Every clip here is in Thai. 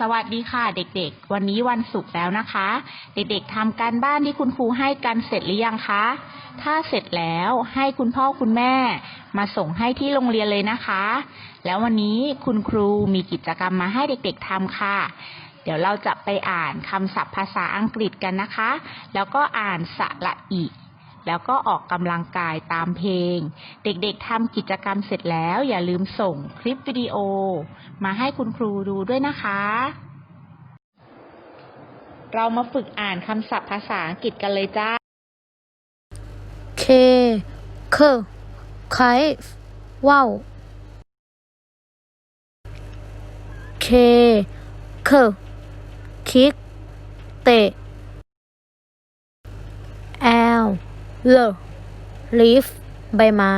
สวัสดีค่ะเด็กๆ วันนี้วันศุกร์แล้วนะคะ เด็กๆทำการบ้านที่คุณครูให้กันเสร็จหรือยังคะ ถ้าเสร็จแล้วให้คุณพ่อคุณแม่ มาส่งให้ที่โรงเรียนเลยนะคะ แล้ววันนี้คุณครูมีกิจกรรมมาให้เด็กๆทำค่ะ เดี๋ยวเราจะไปอ่านคำศัพท์ภาษาอังกฤษกันนะคะ แล้วก็อ่านสระอีก แล้วก็ออกกำลังกายตามเพลง เด็กๆทำกิจกรรมเสร็จแล้ว อย่าลืมส่งคลิปวิดีโอ มาให้คุณครูดูด้วยนะคะ เรามาฝึกอ่านคำศัพท์ภาษาอังกฤษกันเลยจ้าเคเคไคว่าวเคเคคิก เตะ แอล เลลีฟใบไม้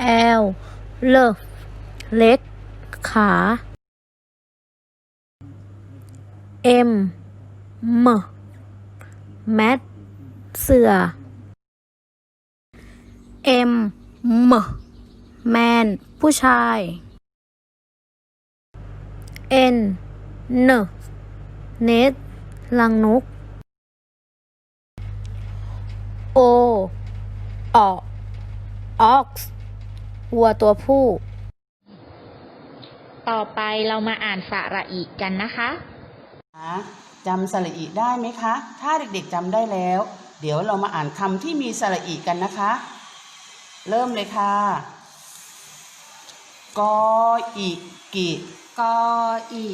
แอลเลเล็ก ขาเอ็มมแมทเสือเอ็มมแมน ผู้ชายเอ็นเนเนตลังนก โออออกซ์วัวตัวผู้ ต่อไปเรามาอ่านสระอีกกันนะคะ จำสระอีได้ไหมคะ ถ้าเด็กๆจำได้แล้ว เดี๋ยวเรามาอ่านคำที่มีสระอีกันนะคะ เริ่มเลยค่ะ กออิกิกออี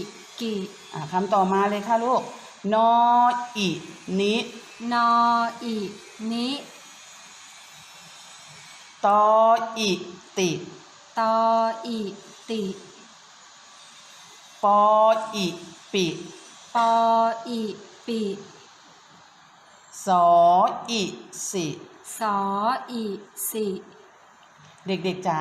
กิอะคำต่อมาเลยค่ะลูก นออินินออีนิตออิติ ตออีติ ปออิปิ ปออีปิ สออิสิ สออีสิ เด็กๆจ๋า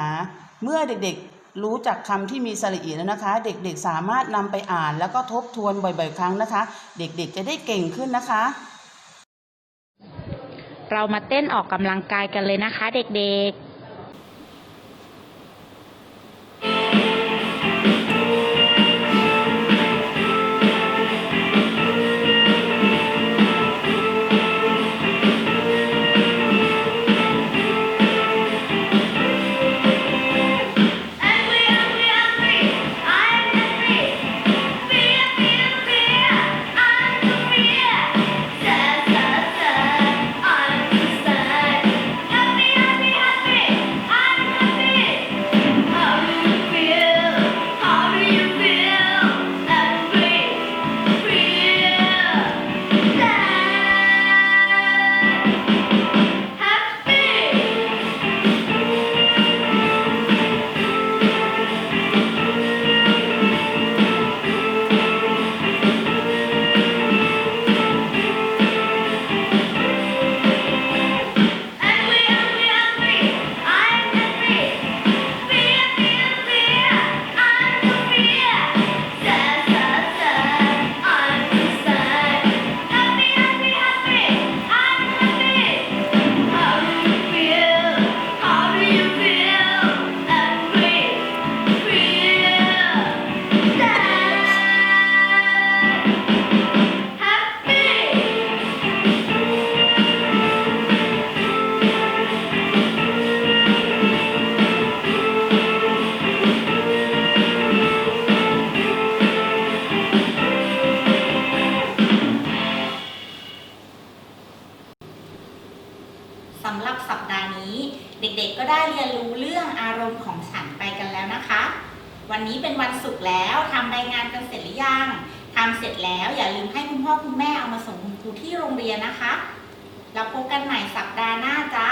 เมื่อเด็กๆ รู้จักคำที่มีสระอีแล้วนะคะ เด็กๆ สามารถนำไปอ่านแล้วก็ทบทวนบ่อยๆ ครั้งนะคะ เด็กๆ จะได้เก่งขึ้นนะคะ เรามาเต้นออกกำลังกายกันเลยนะคะเด็กๆ สำหรับสัปดาห์นี้ เด็กๆก็ได้เรียนรู้เรื่องอารมณ์ของฉันไปกันแล้วนะคะ วันนี้เป็นวันศุกร์แล้วทำรายงานกันเสร็จหรือยังทำเสร็จแล้วอย่าลืมให้คุณพ่อคุณแม่เอามาส่งคุณครูที่โรงเรียนนะคะเราพบกันใหม่สัปดาห์หน้าจ้า